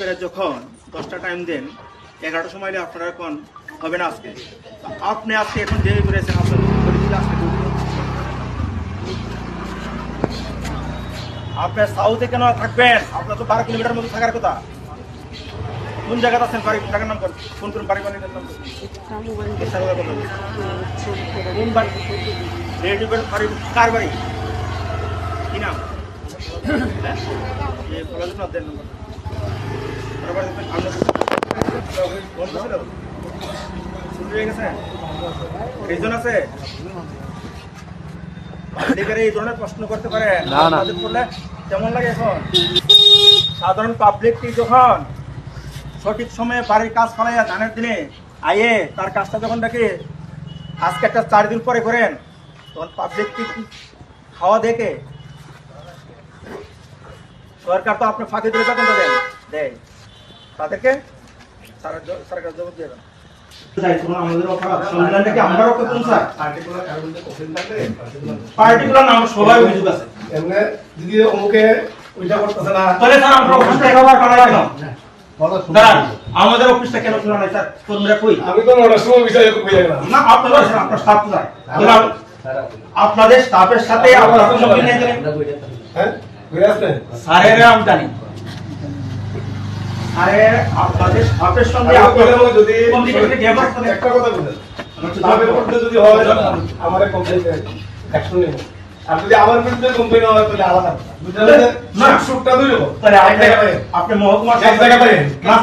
করে যখন দশটা টাইম দেন, এগারোটার সময় আপনারা এখন হবে না আজকে আপনি আজকে এখন দেরি করেছেন আপনার আজকে। আপনার সাউথে কেন থাকবেন আপনার তো বারো কিলোমিটার মধ্যে থাকার কথা কোন জায়গাতে আছেন বাড়ি টাকার নাম করেন ফোন করুন, বাড়ি বাড়ির নাম। কোন বাড়ি কার বাড়ি কি নাম হ্যাঁ? দেন নম্বর। কার বাড়ি দেখবেন? আপনার- বন্ধ ছিল? ছুটি হয়ে গেছে? রিজন আছে? পাবলিকের এই ধরনের প্রশ্ন করতে পারে না, না। আমাদের করলে কেমন লাগে এখন সাধারণ পাবলিকটি যখন সঠিক সময়ে বাড়ির কাজ ফলাইয়া ধানের দিনে আইয়ে তার কাজটা যখন দেখে আজকে একটা চার দিন পরে করেন তখন পাবলিক কি খাওয়া দেখে সরকার তো আপনি ফাঁকি দিলে তখন দেয় তাদেরকে সরকার জবাব দিয়ে আমাদের অপরাধ সংবিধানটাকে আমরা রক্ষা করুন স্যার? পার্টিকুলার কারোর মধ্যে complaint থাকলে particular পার্টিকুলার নাম সবাই অভিযোগ আছে। যদি অমুকে ওইটা করতেছে না তাহলে স্যার আমরা অফিসটা কেন? দাঁড়ান আমাদের অফিসটা কেন খোলা নাই? স্যার কর্মীরা কই? আমি তো সময় বিষয়ে না আপনারা স্টাফ আপনাদের স্টাফের সাথে আপনার হ্যাঁ স্যারের আমি জানি। আরে আপনাদের সঙ্গে আপনার বললাম যদি। একটা কথা বলেন স্টাফের মধ্যে যদি হয় আমার কমপ্লেন অ্যাকশন নেব আর যদি আমার বিরুদ্ধে কমপ্লেন হয় তাহলে আলাদা না। না সুটটা দুই তাহলে আপনি মহকুমা এক জায়গায় পাবেন। না।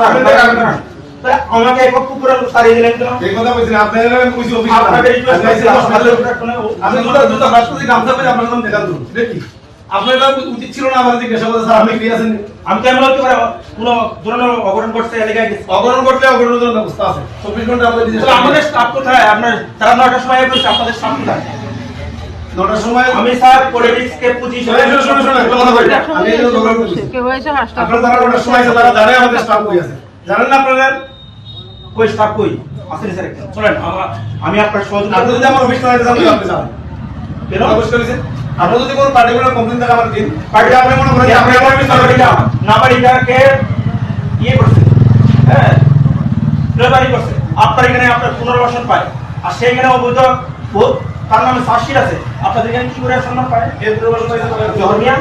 তাহলে আমাকে এক কুকুরে সারিয়ে দিলেন কেন এই কথা বলছেন আপনারা কইছি অফিস আপনাদের request আপনি আপনাদের আপনাদের দুটো দুটো রাষ্ট্রপতি গামছা পরে আপনার নাম দেখান দেখি আপনার এটা উচিত ছিল না আমাদের জিজ্ঞাসা করতে স্যার আপনি ফ্রি আছেন? আমি তো এমন হতে পারে কোনো ধরনের অঘটন ঘটছে এলাকায়? অগরণ করলে অগরণের জন্য ব্যবস্থা আছে। চব্বিশ ঘণ্টা আমাদের আমাদের স্টাফ কোথায়? আপনার নটার সময় বলছে আপনাদের স্টাফ কোথায়? নটার সময় আমি স্যার পুঁজি আপনারা যারা নটার সময় আছে, তারা জানে আমাদের স্টাফ কই আছে। জানেন না আপনারা? কই স্টাফ কই? আসেন স্যার একটু। আমি আপনার সহযোগিতা আপনি যদি আমার অফিস না যেতে চান কেন অবশ্যই করেছেন আপনার যদি কোনো পার্টিকুলার কমপ্লেন থাকে আমার দিন পার্টি আপনি মনে করেন আপনি আমার অফিস না না বাড়িটাকে ইয়ে করছে হ্যাঁ লেবারি করছে। আপনার এখানে আপনার পুনর্বাসন পায়। আর সেইখানে অবৈধ তার নামে সার্সিট আছে। আপনাদের এখানে কি করে সম্মান পায়? এর জহরমিয়া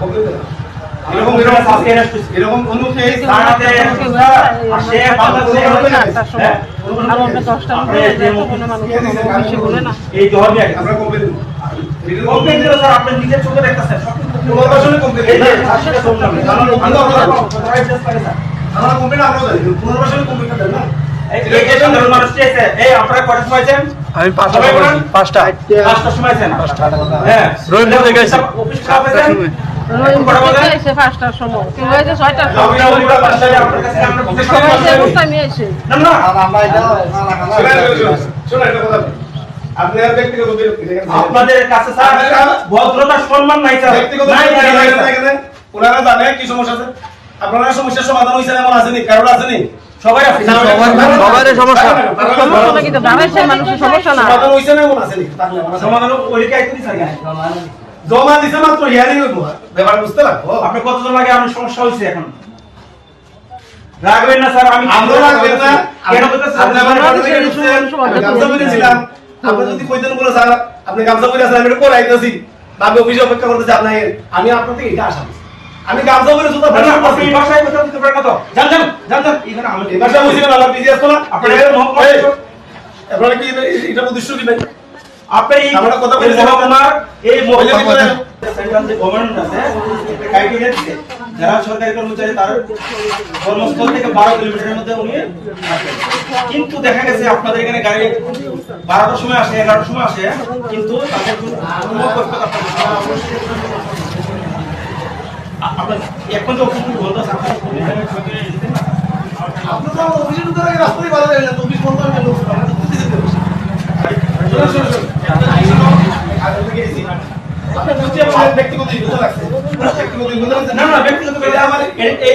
complaint দেন। এরকম এরকম হয়েছে। এরকম কোনো কেস থানাতে আর সে বাংলাদেশে সময় হ্যাঁ, যে কোনো মানুষ বেশি বলে না। এই জহরমিয়া আমরা কমপ্লেন কমপ্লেন দিল স্যার আপনি নিজের চোখে দেখতেছেন। পুনর্বাসনে কমপ্লেন এই যে সার্সিটে সব নামে। জানানো ভালো আপনারা স্যার। আমার কমপ্লেন আমরা জানি পুনর্বাসনে কমপ্লেন দেন না? এই এই যে সাধারণ মানুষটি আছে এই আপনারা কটার সময় আছেন? আমি পাঁচটা বলেন? পাঁচটা। সময় আছেন। হ্যাঁ। রবীন্দ্র আপনাদের কাছে ভদ্রতা সম্মান নাই। ওনারা জানে কি সমস্যা আছে আপনারা সমস্যার সমাধান হয়েছে এমন আসেনি কারণ আসেনি সবাই সমস্যা। না সমাধান হয়েছে না এমন আসেনি। সমাধান। জমা দিছে মাত্র হিয়ারিং হইব। ব্যাপার বুঝতে পারব? আপনি কতজন লাগে আমার সমস্যা হয়েছে এখন। রাখবেন না স্যার আমি আমরা রাখবেন না। কেন বলতেছেন? আপনি আমার গামছা করে পরেছিলাম আপনি যদি কইতেন বলে স্যার আপনি গামছা পরে আছেন আমি এটা করে আইতেছি। বা আমি অফিসে অপেক্ষা করতেছি আপনার আমি আপনার থেকে এটা আশা। আমি গামছা পরে না, আপনার আপনি এই ভাষায় কথা বলতে পারেন না তো। যান, যান, যান, যান। এখানে আমি- এই ভাষা বুঝিলেন আমার বিজি আসতো না। এই, আপনারা কি এটা উদ্দেশ্য কি ভাই আপনি এই আমরা কথা বলছি। মহকুমার এই ওই যে মহকুমার ভিতরে- সেন্ট্রাল যে গভর্নমেন্ট আছে ক্রাইটেরিয়া দিচ্ছে যারা সরকারি কর্মচারী তার কর্মস্থল থেকে বারো কিলোমিটারের মধ্যে উনি কিন্তু দেখা গেছে আপনাদের এখানে গাড়ি বারোটার সময় আসে এগারোটার সময় আসে কিন্তু তাদের কোনো আপনার এখন যে অফিস বন্ধ আছে আপনার রাস্তায় ভালো লাগে না তো অফিস বন্ধ হয়ে গেল আমরা তো দিতে দেবো শোনো শোনো শোনো আগে থেকে এসেছি আপনার বুঝছি আমার ব্যক্তিগত ইগো লাগছে ব্যক্তিগত ইগো লাগছে না না ব্যক্তিগত এটা আমার এই- এই আমার খুশি আমার ব্যক্তিগত না না আমার না না আমার ব্যক্তিগত না, না। আপনারা তো প্রথম কথা বলছেন আমার হ্যাঁ তাদের সাথে নিয়ে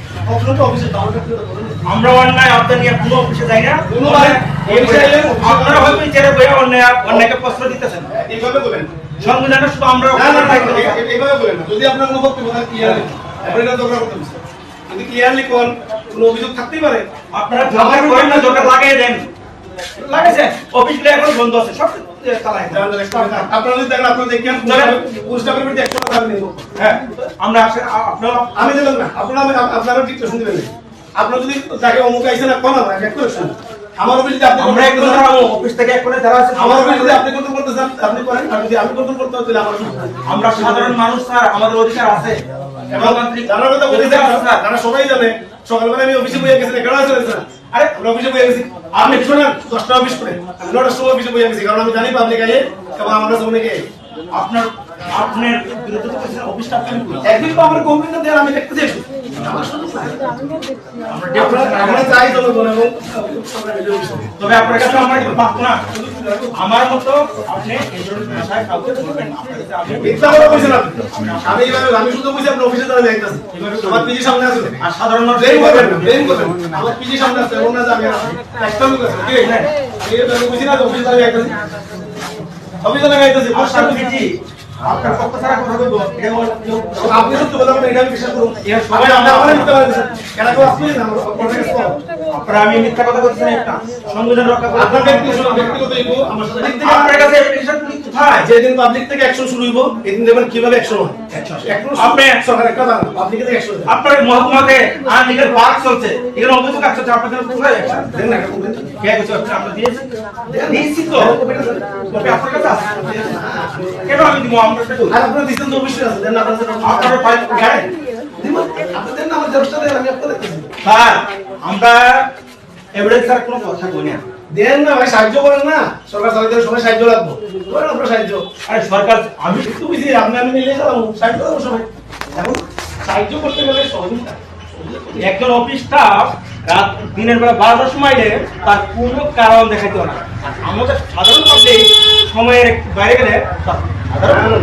আপনার আমার অন্যায় আপনার নিয়ে কোনো অফিসে যাই না। আপনারা হয়তো চেয়ারে বইয়া অন্যায় অন্যায়কে প্রশ্ন দিতেছেন। এইভাবে বলেন। সংবিধানে শুধু আমরা এইভাবে বলেন। যদি আপনার কোনো বক্তব্য থাকে ক্লিয়ারলি আপনি এটা দরকার করতে যদি ক্লিয়ারলি কোন কোনো অভিযোগ থাকতেই পারে আপনারা দরকার করেন না দরকার লাগিয়ে দেন। লাগাইছে অফিসগুলো এখন বন্ধ আছে সব আপনারা যদি হ্যাঁ আমরা অমুক কোন অফিস যদি আপনি আমরা একটু অফিস থেকে এক করে যারা আছে আমার অফিস যদি আপনি কন্ট্রোল করতে চান আপনি করেন। আর যদি আমি কন্ট্রোল করতে চাই আমার আমরা সাধারণ মানুষ স্যার আমাদের অধিকার আছে। এবং যারা কথা বলতে যারা সবাই জানে। সকালবেলা আমি অফিসে বইয়া গেছি কেন আছে না আরে অফিসে বইয়া গেছি। আপনি শোনেন দশটা অফিস করে। নটার সময় অফিসে বইয়া গেছি, কারণ আমি জানি পাবলিক আইয়ে এবং আমরা সব অনেকে। আপনার আপনার বিরুদ্ধে। একদিন তো কমপ্লেন আমি দেখতে চাই তবে আপনার কাছে আমার পাপ না আমার মতো আপনি ভাষায় কাউকে বলবেন আমি আপনি আমি শুধু কইছি আপনি অফিসে দাঁড়িয়ে যাইতাছি আমার পিজি সামনে আছে আর সাধারণ মানুষ ব্লেম করবেন ব্লেম করবেন। আমার পিজি সামনে আছে এমন না যে আমি একটা লোক কি? আমি কইছি না অফিসে দাঁড়িয়ে যাইতাছি অফিসে দাঁড়িয়ে যাইতাছি আপনার পিজি আপনার পক্ষ ছাড়া কথা বলব। আপনি সত্যি বলেন এটা আমি বিশ্বাস করুন। সবাই আমরা- আমার মিথ্যা কথা কেন আসলে না? আপনারা আমি মিথ্যা কথা বলছি না একটা সংবিধান রক্ষা করে আপনার ব্যক্তিগত ব্যক্তিগত ইগো আমার সাথে আপনার কাছে এপ্লিকেশন কোথায় যেদিন পাবলিক থেকে অ্যাকশন শুরু হইব এদিন দেখবেন কীভাবে অ্যাকশন হয়। আপনি- সরকার একটা দাঁড়ান পাবলিক থেকে অ্যাকশন আপনার মহকুমাতে আর নিজের পার্ক চলছে এখানে অভিযোগ আসছে আপনার জন্য কোথায় অ্যাকশন দেন না কে কিছু আপনি আমরা দিয়েছেন দিয়েছি তো। আপনার কাছে আছে। কেন আমি দিব? আমরা এটা আর আপনারা দিচ্ছেন তো অবশ্যই আছে দেন না আপনার ফাইল গাড়ি দিবেন। আপনি দেন না আমার জেরক্সটা দেন আমি আপনাদের কাছে স্যার আমরা এভিডেন্স ছাড়া কোনো কথা বলি না। দেন না ভাই, সাহায্য করেন না। সরকার চালাতে সবাই সাহায্য লাগবো। করেন আপনারা সাহায্য। আরে সরকার, আমি একটু বুঝি, আপনি আমি মিলিয়ে গেলাম, সাহায্য করব সবাই। এখন সাহায্য করতে গেলে সহযোগিতা। একজন অফিস স্টাফ রাত দিনের বেলা বারোটার সময় এলে তার কোনো কারণ দেখাইতে না। আমাদের সাধারণ পাবলিক সময়ের বাইরে গেলে সাধারণ